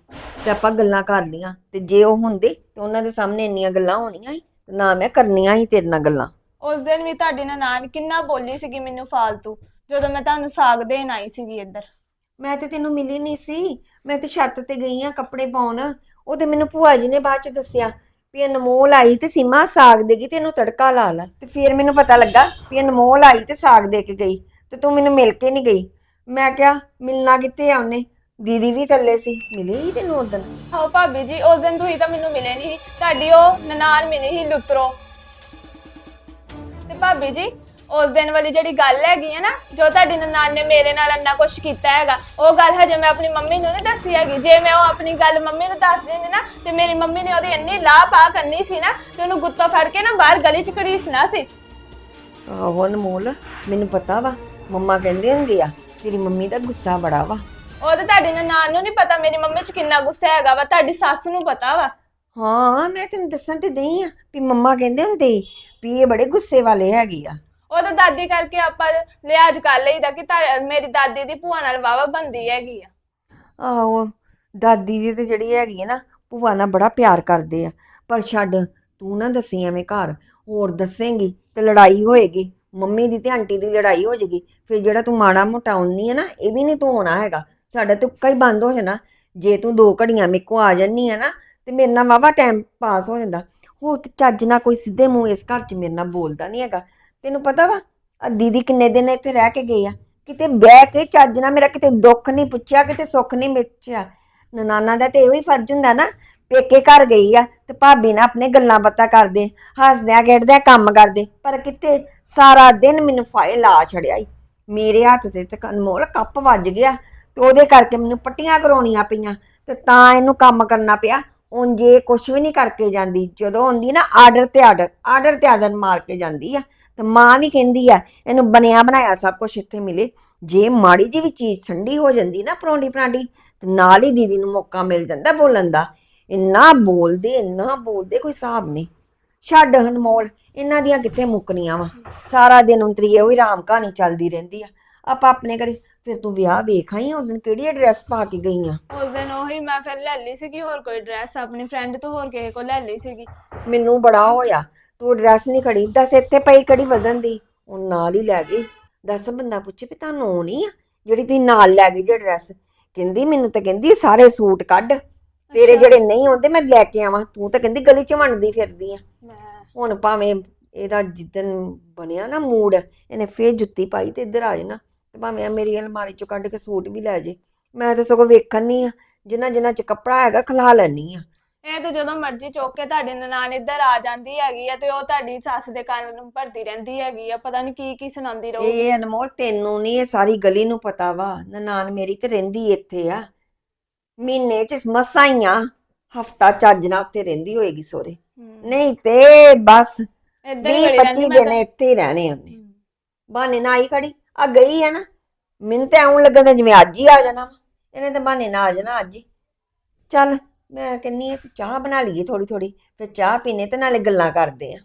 ਤੇ ਆਪਾਂ ਗੱਲਾਂ ਕਰ ਲੀਆਂ ਤੇ ਜੇ ਉਹ ਹੁੰਦੇ ਤੇ ਉਹਨਾਂ ਦੇ ਸਾਹਮਣੇ ਇੰਨੀਆਂ ਗੱਲਾਂ ਹੋਣੀਆਂ ਸੀ ਤੇ ਨਾ ਮੈਂ ਕਰਨੀਆਂ ਸੀ ਤੇਰੇ ਨਾਲ ਗੱਲਾਂ। ਉਸ ਦਿਨ ਵੀ ਤੁਹਾਡੀ ਨਨਾਣ ਕਿੰਨਾ ਬੋਲੀ ਸੀਗੀ ਮੈਨੂੰ ਫਾਲਤੂ ਜਦੋਂ ਮੈਂ ਤੁਹਾਨੂੰ ਸਾਗ ਦੇਣ ਆਈ ਸੀਗੀ ਇੱਧਰ। ਮੈਂ ਤੇ ਤੈਨੂੰ ਮਿਲੀ ਨਹੀਂ ਸੀ ਮੈਂ ਤੇ ਛੱਤ ਤੇ ਗਈ ਆ ਕੱਪੜੇ ਪਾਉਣ ਉਹ ਤੇ ਮੈਨੂੰ ਭੂਆ ਜੀ ਨੇ ਬਾਅਦ ਚ ਦੱਸਿਆ ਵੀ ਅਨਮੋਲ ਆਈ ਤੇ ਸੀਮਾ ਸਾਗ ਦੇਗੀ ਤੇ ਇਹਨੂੰ ਤੜਕਾ ਲਾ ਲੈ। ਤੇ ਫਿਰ ਮੈਨੂੰ ਪਤਾ ਲੱਗਾ ਵੀ ਅਨਮੋਲ ਆਈ ਤੇ ਸਾਗ ਦੇ ਕੇ ਗਈ ਤੇ ਤੂੰ ਮੈਨੂੰ ਮਿਲ ਕੇ ਨਹੀਂ ਗਈ। ਮੈਂ ਕਿਹਾ, ਮਿਲਣਾ ਕਿੱਥੇ ਆ ਉਹਨੇ? ਦੀਦੀ ਵੀ ਥੱਲੇ ਸੀ, ਮਿਲੀ ਹੀ ਤੈਨੂੰ ਉਦੋਂ ਹਾਂ ਭਾਬੀ ਜੀ, ਉਸ ਦਿਨ ਤੁਸੀਂ ਤਾਂ ਮੈਨੂੰ ਮਿਲੇ ਨਹੀਂ ਸੀ। ਤੁਹਾਡੀ ਉਹ ਨਨਾਣ ਮਿਲੀ ਸੀ ਲੁੱਤਰੋ। ਤੇ ਭਾਬੀ ਜੀ ਉਸ ਦਿਨ ਵਾਲੀ ਜਿਹੜੀ ਗੱਲ ਹੈਗੀ ਹੈ ਨਾ ਜੋ ਤੁਹਾਡੀ ਨਨਾਣ ਨੇ ਮੇਰੇ ਨਾਲ ਇੰਨਾ ਕੁਝ ਕੀਤਾ ਹੈਗਾ ਉਹ ਗੱਲ ਹਜੇ ਮੈਂ ਆਪਣੀ ਮੰਮੀ ਨੂੰ ਨਹੀਂ ਦੱਸੀ ਹੈਗੀ। ਜੇ ਮੈਂ ਉਹ ਆਪਣੀ ਗੱਲ ਮੰਮੀ ਨੂੰ ਦੱਸ ਦਿੰਦੀ ਨਾ ਤੇ ਮੇਰੀ ਮੰਮੀ ਨੇ ਉਹਦੀ ਇੰਨੀ ਲਾਹ ਪਾ ਕਰਨੀ ਸੀ ਨਾ ਤੇ ਉਹਨੂੰ ਗੁੱਤਾ ਫੜ ਕੇ ਨਾ ਬਾਹਰ ਗਲੀ 'ਚ ਘੜੀਸਣਾ ਸੀ। ਆਹੋ ਅਨਮੋਲ ਮੈਨੂੰ ਪਤਾ ਵਾ ਮੰਮਾ ਕਹਿੰਦੇ ਹੁੰਦੇ ਆ ਤੇਰੀ ਮੰਮੀ ਦਾ ਗੁੱਸਾ ਬੜਾ ਵਾ। ਉਹ ਤੇ ਤੁਹਾਡੀ ਨਨਾਣ ਨੂੰ ਨਹੀਂ ਪਤਾ ਮੇਰੀ ਮੰਮੀ 'ਚ ਕਿੰਨਾ ਗੁੱਸਾ ਹੈਗਾ ਵਾ ਤੁਹਾਡੀ ਸੱਸ ਨੂੰ ਪਤਾ ਵਾ। ਹਾਂ ਮੈਂ ਤੈਨੂੰ ਦੱਸਣ ਤੇ ਦਈ ਆ ਵੀ ਮੰਮਾ ਕਹਿੰਦੇ ਹੁੰਦੇ ਵੀ ਇਹ ਬੜੇ ਗੁੱਸੇ ਵਾਲੇ ਹੈਗੇ ਆ। ਉਹ ਤਾਂ ਦਾਦੀ ਕਰਕੇ ਆਪਾਂ ਲਿਹਾਜ਼ ਕਰ ਲਈਦਾ ਕਿ ਤੁਹਾਡੇ- ਮੇਰੀ ਦਾਦੀ ਦੀ ਭੂਆ ਨਾਲ ਵਾਵਾ ਬੰਦੀ ਹੈਗੀ ਆ। ਆਹੋ, ਦਾਦੀ ਜੀ ਤੇ ਜਿਹੜੀ ਹੈਗੀ ਹੈ ਨਾ, ਭੂਆ ਨਾਲ ਬੜਾ ਪਿਆਰ ਕਰਦੇ ਆ। ਪਰ ਛੱਡ, ਤੂੰ ਨਾ ਦੱਸੀ ਐਵੇਂ ਘਰ। ਹੋਰ ਦੱਸੇਂਗੀ ਤੇ ਲੜਾਈ ਹੋਏਗੀ। ਮੰਮੀ ਦੀ ਤੇ ਆਂਟੀ ਦੀ ਲੜਾਈ ਹੋ ਜਾਏਗੀ ਫਿਰ ਜਿਹੜਾ ਤੂੰ ਮਾੜਾ ਮੋਟਾ ਆਉਂਦੀ ਹੈ ਨਾ, ਇਹ ਵੀ ਨਹੀਂ ਤੂੰ ਹੋਣਾ ਹੈਗਾ। ਸਾਡਾ ਤੁੱਕਾ ਹੀ ਬੰਦ ਹੋ ਜਾਣਾ। ਜੇ ਤੂੰ ਦੋ ਘੜੀਆਂ ਮੇਰੇ ਕੋ ਆ ਜੰਨੀ ਹੈ ਨਾ, ਤੇ ਮੇਰੇ ਨਾਲ ਵਾਵਾ ਟਾਈਮ ਪਾਸ ਹੋ ਜਾਂਦਾ। ਹੋਰ ਤੇ ਚੱਜ ਨਾਲ ਕੋਈ ਸਿੱਧੇ ਮੂੰਹ ਇਸ ਘਰ 'ਚ ਮੇਰੇ ਨਾਲ ਬੋਲਦਾ ਨਹੀਂ ਹੈਗਾ। ਤੈਨੂੰ ਪਤਾ ਵਾ? ਆ ਦੀਦੀ ਕਿੰਨੇ ਦਿਨ ਇੱਥੇ ਰਹਿ ਕੇ ਗਏ ਆ। ਕਿਤੇ ਬਹਿ ਕੇ ਚੱਜ ਨਾ ਮੇਰਾ ਕਿਤੇ ਦੁੱਖ ਨਹੀਂ ਪੁੱਛਿਆ, ਕਿਤੇ ਸੁੱਖ ਨਹੀਂ ਮਿੱਛਿਆ ਨਨਾਨਾ ਦਾ ਤੇ ਇਹੋ ਹੀ ਫਰਜ਼ ਹੁੰਦਾ ਨਾ, ਪੇਕੇ ਘਰ ਗਈ ਆ ਤੇ ਭਾਬੀ ਨਾਲ ਆਪਣੇ ਗੱਲਾਂ ਬਾਤਾਂ ਕਰਦੇ, ਹੱਸਦਿਆਂ ਖੇਡਦਿਆਂ ਕੰਮ ਕਰਦੇ। ਪਰ ਕਿਤੇ ਸਾਰਾ ਦਿਨ ਮੈਨੂੰ ਫਾਇਲ ਲਾ ਛੜਿਆ ਈ। ਮੇਰੇ ਹੱਥ ਤੇ ਤੇ ਅਨਮੋਲ ਕੱਪ ਵੱਜ ਗਿਆ ਤੇ ਉਹਦੇ ਕਰਕੇ ਮੈਨੂੰ ਪੱਟੀਆਂ ਕਰਾਉਣੀਆਂ ਪਈਆਂ ਤੇ ਤਾਂ ਇਹਨੂੰ ਕੰਮ ਕਰਨਾ ਪਿਆ। ਉਂਝ ਇਹ ਕੁਝ ਵੀ ਨਹੀਂ ਕਰਕੇ ਜਾਂਦੀ। ਜਦੋਂ ਹੁੰਦੀ ਨਾ ਆਰਡਰ ਤੇ ਆਰਡਰ ਆਰਡਰ ਤੇ ਆਰਡਰ ਮਾਰ ਕੇ ਜਾਂਦੀ ਆ। ਤੇ ਮਾਂ ਵੀ ਕਹਿੰਦੀ ਆ ਇਹਨੂੰ ਬਣਿਆ ਬਣਾਇਆ ਸਭ ਕੁਝ ਇੱਥੇ ਮਿਲੇ। ਜੇ ਮਾੜੀ ਜਿਹੀ ਵੀ ਚੀਜ਼ ਠੰਡੀ ਹੋ ਜਾਂਦੀ ਨਾ ਪਰੌਂਠੀ ਪਰਾਂਠੀ ਤੇ ਨਾਲ ਹੀ ਦੀਦੀ ਨੂੰ ਮੌਕਾ ਮਿਲ ਜਾਂਦਾ ਬੋਲਣ ਦਾ। ਇੰਨਾ ਬੋਲਦੇ ਇੰਨਾ ਬੋਲਦੇ ਕੋਈ ਹਿਸਾਬ ਨਹੀਂ। ਛੱਡ ਅਨਮੋਲ ਇਹਨਾਂ ਦੀਆਂ ਕਿੱਥੇ ਮੁੱਕਣੀਆਂ ਵਾ? ਸਾਰਾ ਦਿਨ ਉਂਤਰੀ ਉਹੀ ਰਾਮ ਕਹਾਣੀ ਚੱਲਦੀ ਰਹਿੰਦੀ ਆ। ਆਪਾਂ ਆਪਣੇ ਘਰੇ ਫਿਰ ਤੂੰ ਵਿਆਹ ਵੇਖ ਆਈ ਉਸ ਦਿਨ ਕਿਹੜੀ ਡਰੈਸ ਪਾ ਕੇ ਗਈ ਆ? ਉਸ ਦਿਨ ਉਹੀ ਮੈਂ ਫਿਰ ਲੈ ਲਈ ਸੀਗੀ ਹੋਰ ਕੋਈ ਡਰੈਸ ਆਪਣੀ ਫਰੈਂਡ ਤੋਂ ਹੋਰ ਕਿਸੇ ਕੋਲ ਲੈ ਲਈ ਸੀਗੀ। ਮੈਨੂੰ ਬੜਾ ਹੋਇਆ। ਤੂੰ ਡਰੈਸ ਨਹੀਂ ਖੜੀ ਦੱਸ ਇੱਥੇ ਪਈ ਕਿਹੜੀ ਵਧਣ ਦੀ? ਉਹ ਨਾਲ ਹੀ ਲੈ ਗਈ। ਦੱਸ ਬੰਦਾ ਪੁੱਛੇ ਵੀ ਤੁਹਾਨੂੰ ਆ ਜਿਹੜੀ ਤੁਸੀਂ ਨਾਲ ਲੈ ਗਈ ਜੇ ਡਰੈਸ। ਕਹਿੰਦੀ ਮੈਨੂੰ ਤਾਂ ਕਹਿੰਦੀ ਸਾਰੇ ਸੂਟ ਕੱਢ। ਤੇਰੇ। ਜਿਹੜੇ ਨਹੀਂ ਆਉਂਦੇ ਮੈਂ ਲੈ ਕੇ ਆਵਾਂ। ਤੂੰ ਤਾਂ ਕਹਿੰਦੀ ਗਲੀ ਚ ਵੰਡਦੀ ਫਿਰਦੀ ਆ। ਹੁਣ ਭਾਵੇਂ ਇਹਦਾ ਜਿੱਦਨ ਬਣਿਆ ਨਾ ਮੂਡ ਇਹਨੇ ਫੇਰ ਜੁੱਤੀ ਪਾਈ ਤੇ ਇੱਧਰ ਆ ਜਾਣਾ। ਤੇ ਭਾਵੇਂ ਆ ਮੇਰੀ ਅਲਮਾਰੀ ਚੋਂ ਕੱਢ ਕੇ ਸੂਟ ਵੀ ਲੈ ਜੇ। ਮੈਂ ਤਾਂ ਸਗੋਂ ਵੇਖਣ ਨਹੀਂ ਆ ਜਿੰਨਾ ਜਿੰਨਾ ਚ ਕੱਪੜਾ ਹੈਗਾ ਖਲਾ ਲੈਣੀ ਆ। ਇਹ ਤੇ ਜਦੋਂ ਮਰਜ਼ੀ ਚੁੱਕ ਕੇ ਤੁਹਾਡੀ ਨਨਾਣ ਇੱਧਰ ਆ ਜਾਂਦੀ ਹੈਗੀ ਆ ਤੇ ਉਹ ਤੁਹਾਡੀ ਸੱਸ ਦੇ ਕੰਨ ਨੂੰ ਭਰਦੀ ਰਹਿੰਦੀ ਹੈਗੀ ਆ ਪਤਾ ਨਹੀਂ ਕੀ ਕੀ ਸੁਣਾਉਂਦੀ ਰਹੂਗੀ। ਇਹ ਅਨਮੋਲ ਤੈਨੂੰ ਨਹੀਂ ਇਹ ਸਾਰੀ ਗਲੀ ਨੂੰ ਪਤਾ ਵਾ ਨਨਾਣ ਮੇਰੀ ਤੇ ਰਹਿੰਦੀ ਇੱਥੇ ਆ। ਮਹੀਨੇ ਚ ਮਸਾਂ ਹੀ ਆ ਹਫਤਾ ਚੱਜ ਨਾਲ ਉੱਥੇ ਰਹਿੰਦੀ ਹੋਏਗੀ ਸੋਰੇ ਨਹੀਂ ਤੇ ਬਸ ਇੱਧਰ ਹੀ 20 ਵੜੀ 25 ਰਹਿੰਦੀ ਮੈਂ ਦਿਨ ਇੱਥੇ ਹੀ ਰਹਿਣੇ ਉਹਨੇ। ਬਹਾਨੇ ਨਾਲ ਆਈ ਖੜੀ ਆ ਗਈ ਹੈ ਨਾ। ਮੈਨੂੰ ਤਾਂ ਐਉਂ ਲੱਗਦਾ ਜਿਵੇਂ ਅੱਜ ਹੀ ਆ ਜਾਣਾ। ਇਹਨੇ ਤਾਂ ਬਹਾਨੇ ਨਾਲ ਆ ਜਾਣਾ ਅੱਜ ਹੀ। ਚੱਲ ਮੈਂ ਕਹਿੰਨੀ ਆ ਚਾਹ ਬਣਾ ਲਈਏ ਥੋੜੀ ਥੋੜੀ ਫਿਰ ਚਾਹ ਪੀਨੇ ਤੇ ਨਾਲੇ ਗੱਲਾਂ ਕਰਦੇ ਆ।